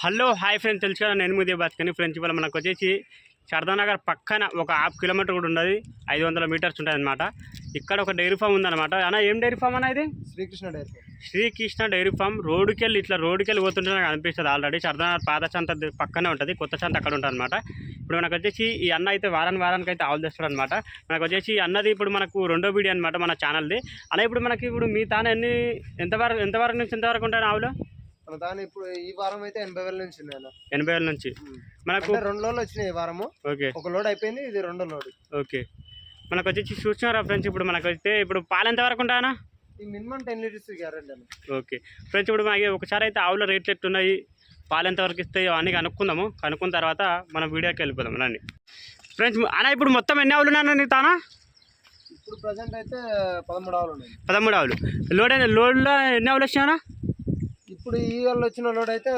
Hello hi friends. తెలుసు కదా నేను ముదే బతుకని ఫ్రెండ్స్. ఇవాళ మనకు వచ్చేసి శారదానగర్ పక్కన ఒక హాఫ్ కిలోమీటర్ కూడా ఉండదు ఐదు వందల మీటర్స్ ఉంటుంది అనమాట ఇక్కడ ఒక డైరీ ఫామ్ ఉందన్నమాట. అన్న ఏం డైరీ ఫామ్ అన్న ఇది? Srikrishna dairy Srikrishna dairy farm. రోడ్డుకి వెళ్ళి ఇట్లా రోడ్డుకి వెళ్ళి పోతుంటే నాకు అనిపిస్తుంది. ఆల్రెడీ శారదానగర్ పాత సంత పక్కనే ఉంటుంది. కొత్త సంత అక్కడ ఉంటుంది అనమాట ఇప్పుడు మనకు వచ్చేసి ఈ అన్న అయితే వారానికి వారానికి అయితే ఆవులు తెస్తాడు అనమాట మనకు వచ్చేసి అన్నది ఇప్పుడు మనకు రెండో వీడియో అనమాట మన ఛానల్ది. అలా ఇప్పుడు మనకి ఇప్పుడు మీ తాను ఎన్ని ఎంతవరకు ఎంతవరకు నుంచి ఎంతవరకు ఉంటాయి ఆవులు? మన దాని ఇప్పుడు ఈ వారం అయితే ఎనభై వేల నుంచి ఉన్నాయి. ఎనభై వేల నుంచి. మనకు రెండు లోడ్లు వచ్చినాయి ఈ వారము. ఓకే. ఒక లోడ్ అయిపోయింది ఇది రెండో లోడ్. ఓకే. మనకు వచ్చేసి చూస్తున్నారా ఫ్రెండ్స్ ఇప్పుడు మనకు అయితే ఇప్పుడు పాలు ఎంత వరకు ఉంటాయనా ఈ minimum ten litres guarantee okay. Friends ఇప్పుడు మనకి ఒకసారి అయితే ఆవుల రేట్లు ఎట్టున్నాయి పాలు ఎంత వరకు ఇస్తాయో అన్నీ కనుక్కుందాము. కనుక్కున్న తర్వాత మనం వీడియోకి వెళ్ళిపోదాం రండి. ఫ్రెండ్స్ అన్న ఇప్పుడు మొత్తం ఎన్ని ఆవులు ఉన్నాయన్న నీ తానా? ఇప్పుడు ప్రజెంట్ అయితే పదమూడు ఆవులు ఉన్నాయి. పదమూడు ఆవులు. లోడ్ లోడ్లో ఎన్ని ఆవులు వచ్చినాయన్నా? ఇప్పుడు ఈ వాళ్ళు వచ్చిన లోడ్ అయితే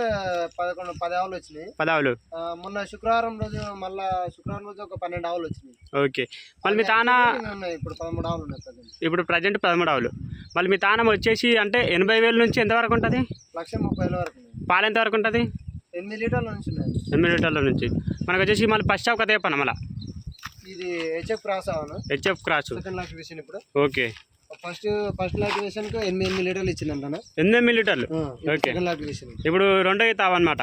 పదకొండు పది ఆవులు వచ్చినాయి. పది ఆవులు. మొన్న శుక్రవారం రోజు మళ్ళా శుక్రవారం రోజు ఒక పన్నెండు ఆవులు వచ్చినాయి. ఓకే. మళ్ళీ మీ తాన ఇప్పుడు పదమూడు ఆవులు ఉన్నాయి ఇప్పుడు ప్రజెంట్ పదమూడు ఆవులు. మళ్ళీ మీ తానం వచ్చేసి అంటే ఎనభై వేల నుంచి ఎంతవరకు ఉంటుంది? లక్ష ముప్పై వేల వరకు పాలు ఎంత వరకు ఉంటుంది? ఎనిమిది లీటర్ల నుంచి ఎనిమిది లీటర్ల నుంచి. మనకు వచ్చేసి మళ్ళీ ఫస్ట్ ఒక తేపన మళ్ళీ? ఇది హెచ్ఎఫ్ క్రాస్ అవును హెచ్ఎఫ్ క్రాస్ సెకండ్ లాక్టివేషన్ ఇప్పుడు. ఓకే. ఫస్ట్ ఫస్ట్ లాక్టివేషన్కు ఎనిమిది ఎనిమిది లీటర్లు ఇచ్చిందంట ఎనిమిది లీటర్లు. ఓకే. లాక్టివేషన్ ఇప్పుడు రెండో తావు అనమాట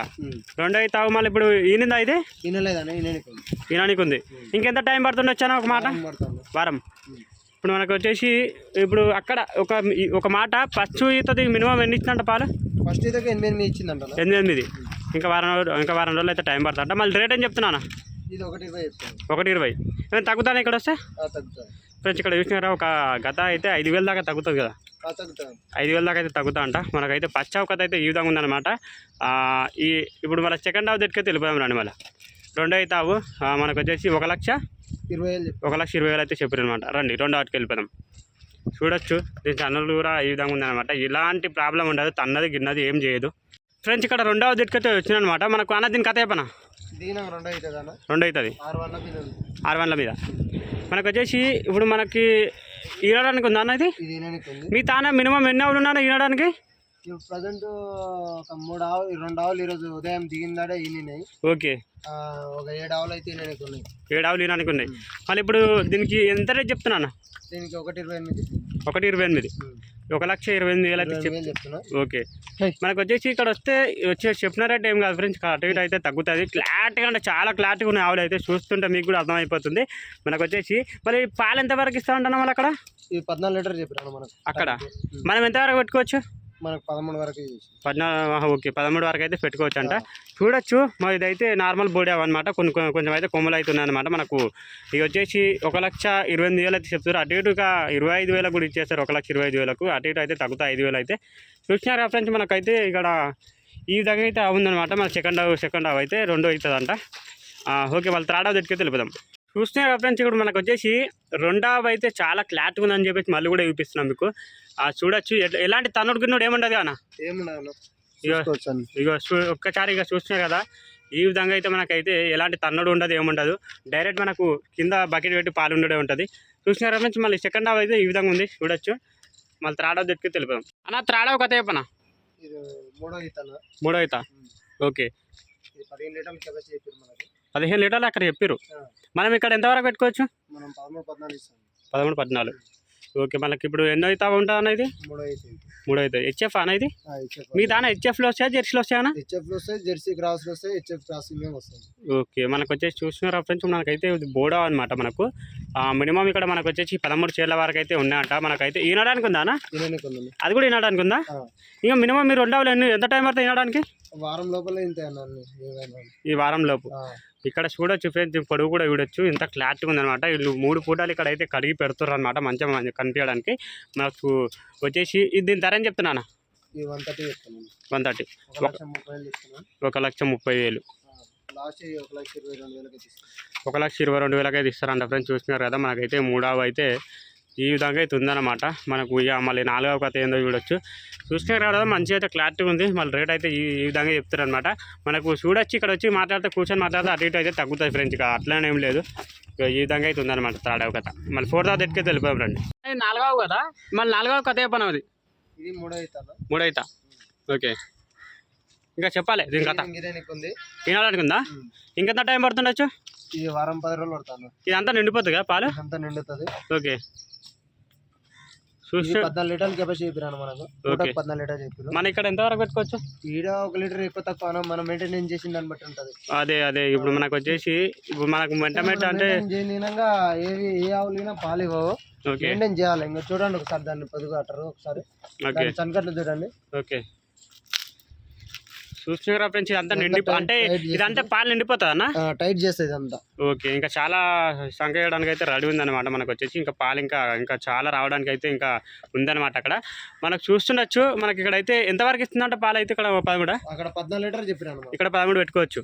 రెండో తావు మళ్ళీ ఇప్పుడు ఈనిందా అయితే వినలేదని నేను ఈనానికి ఉంది. ఇంకెంత టైం పడుతుంది వచ్చాను ఒక మాట? వారం. ఇప్పుడు మనకు వచ్చేసి ఇప్పుడు అక్కడ ఒక ఒక మాట ఫస్ట్ ఈతది మినిమం ఎన్ని ఇచ్చిందంట పాలు? ఫస్ట్ ఇదొక ఎనిమిది ఎనిమిది ఇచ్చిందంట ఎనిమిది ఎనిమిది. ఇంకా వారం రోజులు ఇంకా వారం రోజులు అయితే టైం పడుతుంట మళ్ళీ రేట్ ఏం చెప్తున్నానా? ఇది ఒకటి ఇరవై ఒకటి ఇరవై. తగ్గుతాను ఇక్కడ వస్తే తగ్గుతాను ఫ్రెండ్స్ ఇక్కడ చూసినారా? ఒక గత అయితే ఐదు వేల దాకా తగ్గుతుంది కదా. ఐదు వేల దాకా అయితే తగ్గుతా అంట. మనకైతే ఫస్ట్ హాఫ్ కథ అయితే ఈ విధంగా ఉందన్నమాట. ఈ ఇప్పుడు మన సెకండ్ హాఫ్ దగ్గరికి వెళ్ళిపోయాం రండి మళ్ళీ. రెండో అయితే ఆ మనకు వచ్చేసి ఒక లక్ష ఇరవై ఒక లక్ష ఇరవై వేలు అయితే చెప్పారు అనమాట రండి రెండో వాటికి వెళ్ళిపోదాం. చూడొచ్చు. దీని ఛానల్ కూడా ఈ విధంగా ఉందన్నమాట. ఇలాంటి ప్రాబ్లం ఉండదు. తన్నది గిన్నది ఏం చేయదు. ఫ్రెండ్స్ ఇక్కడ రెండవ దిక్కైతే వచ్చిందనమాట మనకు అన్న దీని కథ చెప్పనా? రెండు అవుతుంది ఆరు వందల మీద. ఉంది. ఆరు వందల మీద. మనకు వచ్చేసి ఇప్పుడు మనకి ఈనడానికి ఉందా అన్న ఇది? మీ తాన మినిమం ఎన్ని ఆవులు ఉన్నారా ఈనడానికి ఇప్పుడు ప్రజెంట్ ఒక మూడు ఆవులు రెండు ఆవులు ఈరోజు ఉదయం దిగిందాడే ఈనినాయి. ఓకే. ఒక ఏడు ఆవులు అయితే ఈయనకి ఉన్నాయి. ఏడు ఆవులు ఈనడానికి ఉన్నాయి. మళ్ళీ ఇప్పుడు దీనికి ఎంత రేట్ చెప్తున్నా దీనికి ఒకటి ఇరవై ఎనిమిది. ఒకటి ఇరవై ఎనిమిది. ఒక లక్ష ఇరవై ఎనిమిది వేలు అయితే చెప్తున్నా. ఓకే. మనకు వచ్చేసి ఇక్కడ వస్తే వచ్చే చెప్పిన రేట్ ఏం కాదు ఫ్రెండ్స్. అటు ఇటు అయితే తగ్గుతుంది. క్లారిటీగా అంటే చాలా క్లారిటీగా ఉన్నాయి ఆవులు అయితే. చూస్తుంటే మీకు కూడా అర్థమైపోతుంది. మనకు వచ్చేసి మరి పాలు ఎంత వరకు ఇస్తా ఉంటాను మళ్ళీ అక్కడ? పద్నాలుగు లీటర్ చెప్పారు మనకు. అక్కడ. మనం ఎంతవరకు పెట్టుకోవచ్చు? మనకు పదమూడు వరకు పద్నాలుగు ఓకే పదమూడు వరకు అయితే పెట్టుకోవచ్చు అంట చూడొచ్చు మరి ఇదైతే నార్మల్ బోడీ అనమాట కొన్ని కొంచెం అయితే కొమ్మలు అవుతున్నాయి అనమాట మనకు. ఇవి వచ్చేసి ఒక లక్ష ఇరవై ఎనిమిది వేలు అయితే చెప్తారు అటు ఇటుగా ఇరవై ఐదు వేలకు కూడా ఇచ్చేస్తారు ఒక లక్ష ఇరవై ఐదు వేలకు. అటు ఇటు అయితే తగ్గుతాయి ఐదు వేలు అయితే. చూసిన రెఫరెన్స్ మనకైతే ఇక్కడ ఈ విధంగా అయితే ఉందన్నమాట. మన సెకండ్ హావ్ సెకండ్ హావ్ అయితే రెండో అవుతుందంట. ఓకే వాళ్ళ థర్డ్ దగ్గరికి వెళ్ళిపోదాం. చూసినారా ఫ్రెండ్స్ ఇప్పుడు మనకు వచ్చేసి రెండవ అయితే చాలా క్లారిటీ ఉందని చెప్పేసి మళ్ళీ కూడా చూపిస్తున్నాం మీకు. ఆ, చూడొచ్చు. ఎలాంటి తన్నుడు గిన్నుడు ఏముండదు అన్న? ఇగో ఒక్కసారి ఇక చూస్తున్నారు కదా ఈ విధంగా అయితే మనకైతే ఎలాంటి తన్నుడు ఉండదు ఏముండదు. డైరెక్ట్ మనకు కింద బకెట్ పెట్టి పాలు ఉండడే ఉంటుంది. చూసినారా నుంచి మళ్ళీ సెకండ్ హాఫ్ అయితే ఈ విధంగా ఉంది. చూడొచ్చు. మళ్ళీ త్రాడవ దొరికి తెలిపాం అన్న త్రాడవ కథ చెప్పనా? మూడో ఓకే. పదిహేను లీటర్ల కెపాసిటీ మనకి. పదిహేను లీటర్లు అక్కడ చెప్పారు మనం ఇక్కడ ఎంతవరకు పెట్టుకోవచ్చు? పదమూడు పద్నాలుగు ఓకే మనకి ఇప్పుడు ఎన్నో అవుతా ఉంటుంది అన్న ఇది? మూడో అవుతుంది హెచ్ఎఫ్ అన్న ఇది? హెచ్ఎఫ్ మీ దాని హెచ్ఎఫ్లో వస్తాయా జెర్సీలో వస్తాయా హెచ్ఎఫ్లు వస్తాయి జెర్సీ క్రాస్లు వస్తాయి హెచ్ఎఫ్ క్రాసింగ్ వస్తాయి. ఓకే మనకు వచ్చేసి చూసినారా ఫ్రెండ్స్ మనకైతే బోడా అనమాట మనకు. మినిమం ఇక్కడ మనకు వచ్చేసి పదమూడు చీరల వరకు అయితే ఉన్నాయంట. మనకైతే ఈనడానికి ఉందానా ఉందండి. అది కూడా వినడానికి ఉందా? ఇంకా మినిమం మీరు ఉండవాలి ఎంత టైం పడుతుంది వినడానికి వారం లోపల. ఈ వారం లోపు. ఇక్కడ చూడొచ్చు ఫ్రెండ్స్ పొడుగు కూడా చూడొచ్చు. ఇంత క్లారిటీ ఉందన్నమాట. వీళ్ళు మూడు పూటలు ఇక్కడ అయితే కడిగి పెడుతున్నారు అనమాట మంచిగా కనిపించడానికి. మనకు వచ్చేసి ఇది దీని ధర అని చెప్తున్నాను వన్ థర్టీ వన్ థర్టీ. ఒక లక్ష ముప్పై వేలు. లాస్ట్ ఒక లక్ష ఇరవై రెండు వేలకి ఇస్తాను ఒక లక్ష ఇరవై రెండు వేలకైతే ఇస్తారంట ఫ్రెండ్స్ చూస్తున్నారు కదా? మనకైతే మూడవ అయితే ఈ విధంగా అయితే ఉందన్నమాట. మనకు ఇక మళ్ళీ నాలుగవ కథ ఏందో చూడొచ్చు. చూస్తున్నారు కదా? మంచిగా అయితే క్లారిటీ ఉంది. మళ్ళీ రేట్ అయితే ఈ విధంగా చెప్తారు అనమాట మనకు చూడొచ్చు ఇక్కడ వచ్చి మాట్లాడితే కూర్చొని మాట్లాడితే అటు ఇటు అయితే తగ్గుతుంది ఫ్రెండ్స్ ఇక అట్లనే ఏం లేదు. ఇక ఈ విధంగా అయితే ఉందన్నమాట థర్డవ కథ. మళ్ళీ ఫోర్త్ దగ్గరికి వెళ్ళిపోయాం రండి. నాలుగవ కదా? మళ్ళీ నాలుగవ కథ చెప్పను అది ఇది మూడో అవుతాను మూడైతా ఓకే. ఇంకా చెప్పాలి దీని కథ. గిరానికి ఉంది. ఇంకెంత టైం పడుతుండొచ్చు? ఇది వారం పది రోజులు పడతాను ఇదంతా నిండిపోతుంది కదా పాలు? అంతా నిండుతుంది. ఓకే. చూస్తే పద్నాలుగు లీటర్లు కెపాసిటీ చెప్పిరాను మనకు. పద్నాలుగు లీటర్ చెప్పారు మన ఇక్కడ ఎంతవరకు పెట్టుకోవచ్చు? ఈడ ఒక లీటర్ ఎక్కువ తక్కువ మనం- మెయింటెనెన్స్ చేసిన దాన్ని బట్టి ఉంటుంది. అదే అదే. ఇప్పుడు మనకు వచ్చేసి ఇప్పుడు మనకు వెంటమెంట్ అంటే ఏవి ఏ ఆవులైనా పాలు ఇవ్వవు. మెయింటైన్ చేయాలి. ఇంకా చూడండి ఒకసారి దాన్ని పొదుగు ఒకసారి. చనకట్లు చూడండి. ఓకే. చూస్తున్నారా ఫ్రెండ్స్ ఇదంతా నిండి అంటే ఇదంతా పాలు నిండిపోతుందా అన్న ఆ, టైట్ చేస్తుంది అంతా ఓకే ఇంకా చాలా సంఖ్య చేయడానికి అయితే రెడీ ఉందన్నమాట మనకు వచ్చేసి ఇంకా పాలు ఇంకా ఇంకా చాలా రావడానికి అయితే ఇంకా ఉందన్నమాట అక్కడ. మనకు చూస్తుండొచ్చు మనకి ఇక్కడ అయితే ఎంతవరకు ఇస్తుందంట పాలు అయితే ఇక్కడ పదమూడు? అక్కడ పద్నాలుగు లీటర్ చెప్పిరాను మనం. ఇక్కడ పదమూడు పెట్టుకోవచ్చు.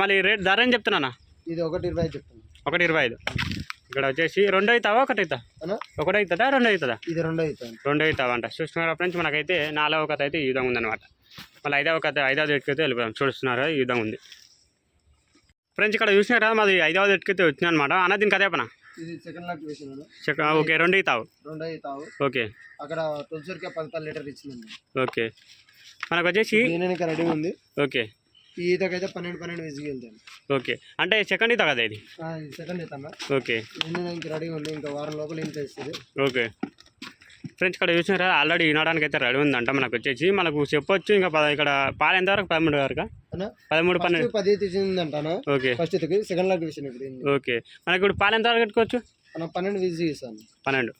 మళ్ళీ రేట్ ధర ఏం చెప్తున్నానా? ఇది ఒకటి ఇరవై ఐదు చెప్తాను ఒకటి ఇరవై ఐదు. ఇక్కడ వచ్చేసి రెండు అవుతావా ఒకటి అవుతా? ఒకటి అవుతుందా రెండు అవుతుందా ఇది రెండు అవుతాను రెండు అవుతావా అంట చూస్తున్నారు ఫ్రెండ్స్ మనకైతే నాలుగవ కథ అయితే ఈ విధంగా ఉందన్నమాట. మళ్ళీ ఐదవ కథ ఐదవ ఎట్టుకైతే వెళ్ళిపోయాం. చూస్తున్నారు ఈ విధంగా ఉంది. ఫ్రెండ్స్ ఇక్కడ చూసినారా మాది ఐదవ ఎట్టుకైతే వచ్చింది అనమాట అన్న దీని కథ చెప్పనా? ఓకే రెండు అవుతావు రెండు అవుతావు ఓకే. అక్కడ తులసూరికే పదపది లీటర్ ఇచ్చిందండి. ఓకే. మనకు వచ్చేసి రెడీ ఉంది. ఓకే. ఈ ఈతకైతే పన్నెండు పన్నెండు విసిగి వెళ్తాను ఓకే. అంటే సెకండ్ ఈత కదా ఇది? సెకండ్ ఈతమ్మా ఓకే. ఇంక రెడీ ఉంది ఇంకా వారం లోపల ఇంత ఇస్తుంది ఓకే. ఫ్రెండ్స్ ఇక్కడ చూసినారా? ఆల్రెడీ వినడానికి అయితే రెడీ ఉందంట మనకు వచ్చేసి. మనకు చెప్పొచ్చు ఇంకా పద ఇక్కడ పాలు ఎంతవరకు పదమూడు వరకు పదమూడు పన్నెండు. పది okay. First second lock. Okay మనకి ఇప్పుడు పాలు ఎంతవరకు పెట్టుకోవచ్చు అన్న పన్నెండు ఇస్తాను పన్నెండు.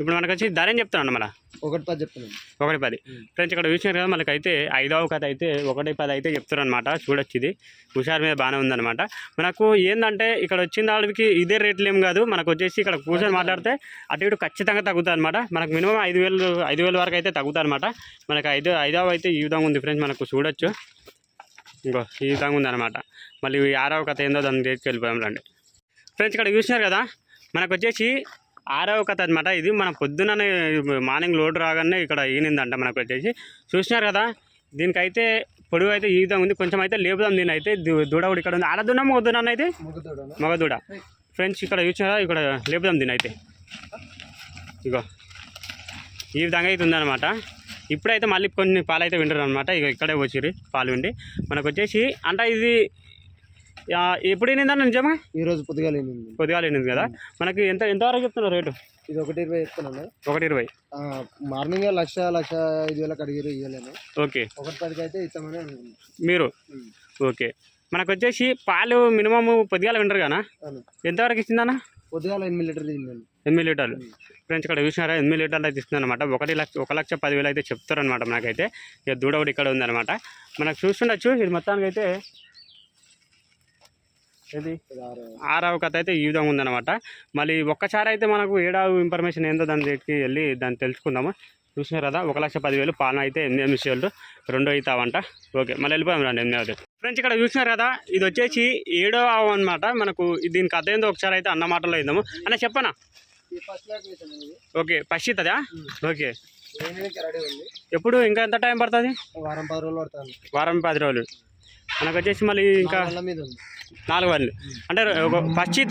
ఇప్పుడు మనకు వచ్చి ధర ఏం చెప్తాను మళ్ళీ? ఒకటి పది చెప్తున్నాను. ఒకటి పది. ఫ్రెండ్స్ ఇక్కడ చూసినారు కదా మనకైతే ఐదవ కథ అయితే ఒకటి పది అయితే చెప్తారు అనమాట చూడొచ్చు ఇది. హుషారు మీద బాగానే ఉందన్నమాట. మనకు ఏంటంటే ఇక్కడ వచ్చిన వాళ్ళకి ఇదే రేట్లు ఏం కాదు. మనకు వచ్చేసి ఇక్కడ కూర్చొని మాట్లాడితే అటు ఇటు ఖచ్చితంగా తగ్గుతుంది అనమాట మనకు మినిమం ఐదు వేలు ఐదు వేల వరకు అయితే తగ్గుతుంది అనమాట మనకు ఐదు ఐదవ అయితే ఈ విధంగా ఉంది ఫ్రెండ్స్ మనకు చూడొచ్చు. ఇంకో ఈ విధంగా ఉందన్నమాట. మళ్ళీ ఈ ఆరవ కథ ఏందో దాన్ని తీసుకు వెళ్ళిపోయాం రండి. ఫ్రెండ్స్ ఇక్కడ చూసినారు కదా మనకు వచ్చేసి ఆరవ కథ అనమాట ఇది మన పొద్దుననే మార్నింగ్ లోడ్ రాగానే ఇక్కడ ఈనిందంట మనకు వచ్చేసి చూసినారు కదా? దీనికైతే పొడుగు అయితే ఈ విధంగా ఉంది. కొంచెం అయితే లేపుదాం దీని అయితే దు- దూడ కూడా ఇక్కడ ఉంది. ఆడదున్నా మొగదున్నా అయితే ముగ్గుతోడు మగ దూడ. ఫ్రెండ్స్ ఇక్కడ చూసినారా? ఇక్కడ లేపుదాం దీని అయితే ఇగో. ఈ విధంగా అయితే ఉందన్నమాట. ఇప్పుడైతే మళ్ళీ కొన్ని పాలు అయితే వింటారు అనమాట ఇక ఇక్కడే వచ్చిర్రు పాలు విండి. మనకు వచ్చేసి అంటే ఇది ఎప్పుడు వినిందన్న నిజమా ఈ రోజు పొద్దుగాల ఎనిమిది వినింది కదా? మనకి ఎంత ఎంతవరకు చెప్తున్నారు రేటు? ఇది ఒకటి ఇరవై చెప్తున్నాను ఒకటి ఇరవై. మార్నింగ్ లక్ష లక్ష ఐదు వేలకు అడిగారు ఇవ్వలేను ఓకే. ఒకటి పదికి అయితే ఇస్తామని మీరు. ఓకే. మనకు వచ్చేసి పాలు మినిమం పొద్దుగాల వింటారు కదా అవును. ఎంతవరకు ఇచ్చిందన్న పొద్దుగాల ఎనిమిది లీటర్లు ఇవ్వండి ఎనిమిది లీటర్లు. ఫ్రెండ్స్ ఇక్కడ చూసినారా? ఎనిమిది లీటర్లు అయితే ఇస్తుందన్నమాట ఒకటి లక్ష ఒక లక్ష పదివేలు అయితే చెప్తారనమాట మనకైతే. ఇక దూడ కూడా ఇక్కడ ఉందన్నమాట. మనకు చూస్తుండొచ్చు ఇది మొత్తానికి అయితే ఇది ఆరు ఆరవ కథ అయితే ఈ విధంగా ఉందన్నమాట. మళ్ళీ ఒక్కసారి అయితే మనకు ఏడావు ఇన్ఫర్మేషన్ ఏందో దాని దగ్గరికి వెళ్ళి దాన్ని తెలుసుకుందాము. చూసినారు కదా ఒక లక్ష పదివేలు పాలన అయితే ఎనిమిది నిమిషాలు రెండు అవుతావంట. ఓకే మళ్ళీ వెళ్ళిపోయాం రండి ఎనిమిది ఫ్రెండ్స్ ఇక్కడ చూసినారు కదా ఇది వచ్చేసి ఏడో ఆవు అనమాట మనకు దీని కథ ఏందో ఒకసారి అయితే అన్న మాటలో ఇద్దాము అన్న చెప్పనా? ఓకే పశ్చితదా ఓకే. ఎప్పుడు ఇంకా ఎంత టైం పడుతుంది? వారం పది రోజులు పడతాను వారం పది రోజులు. మనకు వచ్చేసి మళ్ళీ ఇంకా నాలుగు వాళ్ళు అంటే ఒక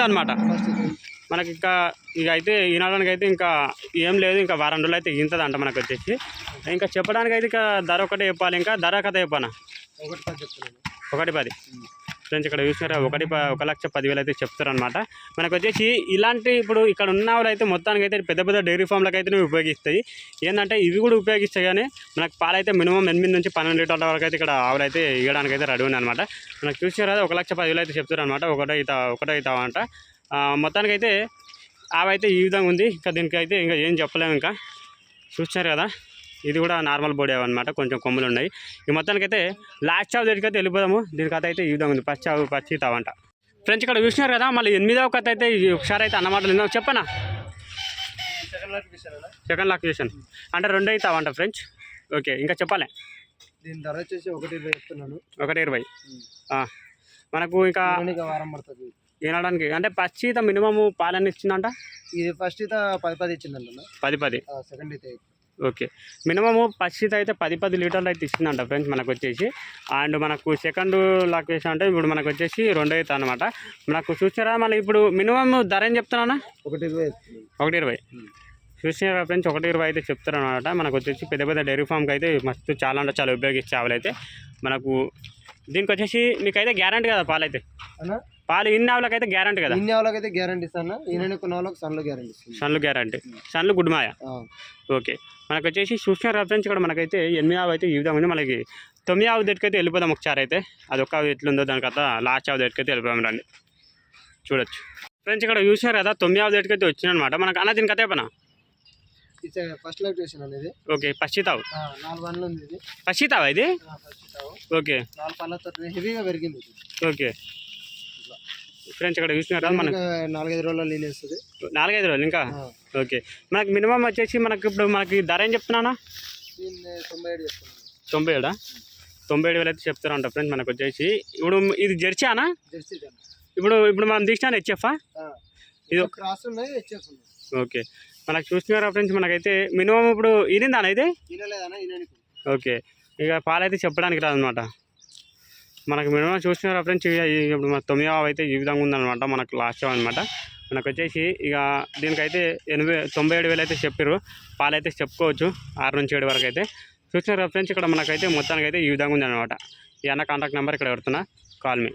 అనమాట ఫస్ట్ ఇది. మనకి ఇంకా ఇక అయితే ఈనాడానికి అయితే ఇంకా ఏం లేదు ఇంకా వారం రోజులు అయితే ఇంతది అంట మనకు వచ్చేసి. ఇంకా చెప్పడానికి అయితే ఇంకా ధర ఒకటే చెప్పాలి ఇంకా ధర కథ చెప్పానా? ఒకటి పది చెప్తున్నాను. ఒకటి పది. ఫ్రెండ్స్ ఇక్కడ చూసినారా ఒకటి ఒక లక్ష పదివేలు అయితే చెప్తారనమాట మనకు వచ్చేసి ఇలాంటి ఇప్పుడు ఇక్కడ ఉన్న వాళ్ళు అయితే మొత్తానికి అయితే పెద్ద పెద్ద డైరీ ఫామ్లకు అయితే ఉపయోగిస్తాయి. ఏంటంటే ఇవి కూడా ఉపయోగిస్తాయి కానీ మనకు పాలైతే మినిమం ఎనిమిది నుంచి పన్నెండు లీటర్ల వరకు అయితే ఇక్కడ ఆవులు అయితే ఇవ్వడానికి అయితే రెడీ ఉన్నాయి మనకు చూసినారా ఒక లక్ష పదివేలు అయితే చెప్తారు అనమాట ఒకటో ఇత ఒకటో ఇత అంట. మొత్తానికి అయితే ఆవైతే ఈ విధంగా ఉంది. ఇంకా దీనికి అయితే ఇంకా ఏం చెప్పలేము ఇంకా. చూసినారు కదా? ఇది కూడా నార్మల్ బాడీ అనమాట కొంచెం కొమ్ములు ఉన్నాయి ఈ మొత్తానికి అయితే లాస్ట్ చావు దగ్గరికి అయితే వెళ్ళిపోదాము దీని కథ అయితే ఈ విధంగా ఉంది. పచ్చి చావు పచ్చి తావంట ఫ్రెండ్స్ ఇక్కడ చూసినారు కదా మళ్ళీ ఎనిమిదవ కథ అయితే ఒకసారి అయితే అన్నమాటలు విందాం. చెప్పనా? సెకండ్ లాక్ చేశాను అంటే రెండు అయితే అవంట ఫ్రెండ్స్? ఓకే ఇంకా చెప్పాలి. దీని ధర వచ్చేసి ఒకటి ఇరవై చెప్తున్నాను. ఒకటి ఇరవై. మనకు ఇంకా వారం పడుతుంది. వినడానికి అంటే పచ్చిత మినిమం పాలన ఇచ్చిందంట? ఇది ఫస్ట్ అయితే పది పది ఇచ్చిందంట పది పది. సెకండ్ అయితే ఓకే. మినిమము పచ్చిత అయితే పది పది లీటర్లు అయితే ఇచ్చిందంట ఫ్రెండ్స్ మనకు వచ్చేసి అండ్ మనకు సెకండ్ లాక్ చేసా అంటే ఇప్పుడు మనకు వచ్చేసి రెండు అవుతుంది అనమాట మనకు చూసారా మళ్ళీ ఇప్పుడు మినిమం ధర ఏం చెప్తున్నానా? ఒకటి ఇరవై ఒకటి ఇరవై. చూసిన ఫ్రెండ్స్ ఒకటి ఇరవై అయితే చెప్తారు అనమాట మనకు వచ్చేసి పెద్ద పెద్ద డైరీ ఫామ్కి అయితే మస్తు చాలా అంటే చాలా ఉపయోగించే ఆవులు అయితే. మనకు దీనికి వచ్చేసి మీకైతే గ్యారంటీ కదా పాలు అయితే అన్న? పాలు ఇన్ని ఆవులకైతే అయితే గ్యారంటీ కదా? ఇన్ని ఆవులకి అయితే గ్యారంటీ ఇస్తాను? ఈయన కొన్ని ఆవులకు సన్లో గ్యారంటీ సన్లు గ్యారంటీ. సన్లు గుడ్ మాయ? ఓకే. మనకు వచ్చేసి చూసిన రెఫరెన్స్ కూడా మనకైతే ఎనిమిది ఆవు అయితే ఈ విధంగా ఉంది. మనకి తొమ్మిది ఆవు దగ్గరికి వెళ్ళిపోదాం ఒకసారి అయితే. అది ఒక్క ఎట్లుందో దాని కథ. లాస్ట్ ఆవు అయితే వెళ్ళిపోదాం రండి. చూడొచ్చు. ఫ్రెండ్స్ ఇక్కడ చూసినారు కదా తొమ్మిది ఆవు అయితే వచ్చిందనమాట మనకు అన్న దీని కథ చెప్పనా? ఇది ఫస్ట్ ఓకే నాలుగు ఉంది ఇది. ఓకే. నాలుగు పళ్ళతో హెవీగా పెరిగింది ఇది. ఓకే. ఫ్రెండ్స్ ఇక్కడ చూసినారు మనకు నాలుగైదు రోజుల్లో లీన్ వేస్తుంది నాలుగైదు రోజులు ఇంకా? ఓకే. మనకి మినిమం వచ్చేసి మనకి ఇప్పుడు మనకి ధర ఏం చెప్తున్నానా? తొంభై ఏడు తొంభై ఏడా తొంభై ఏడు వేలు అయితే చెప్తారంట ఫ్రెండ్స్ మనకు వచ్చేసి. ఇప్పుడు ఇది జెర్సీ అనా జెర్సీ. దాన్ని. ఇప్పుడు ఇప్పుడు మనం తీసినా హెచ్ఎఫా ఇది క్రాస్ ఉన్నాయి హెచ్ఎఫ్ ఓకే. మనకు చూస్తున్నారా ఫ్రెండ్స్ మనకైతే మినిమం ఇప్పుడు ఇనిందా అయితే ఈనలేదన్నా ఈయనకి ఓకే. ఇక పాలైతే చెప్పడానికి రాదనమాట మనకు మినిమం చూస్తున్నారా ఫ్రెండ్స్ ఇక ఇప్పుడు మన తొమ్మిదవ అయితే ఈ విధంగా ఉందన్నమాట మనకు లాస్ట్ అనమాట మనకు వచ్చేసి ఇక దీనికైతే ఎనభై తొంభై ఏడు వేలు అయితే చెప్పారు పాలైతే చెప్పుకోవచ్చు ఆరు నుంచి ఏడు వరకు అయితే. చూసిన ఫ్రెండ్స్ ఇక్కడ మనకైతే మొత్తానికి అయితే ఈ విధంగా ఉందన్నమాట. ఈ అన్న కాంటాక్ట్ నెంబర్ ఇక్కడ పెడుతున్నా. Call me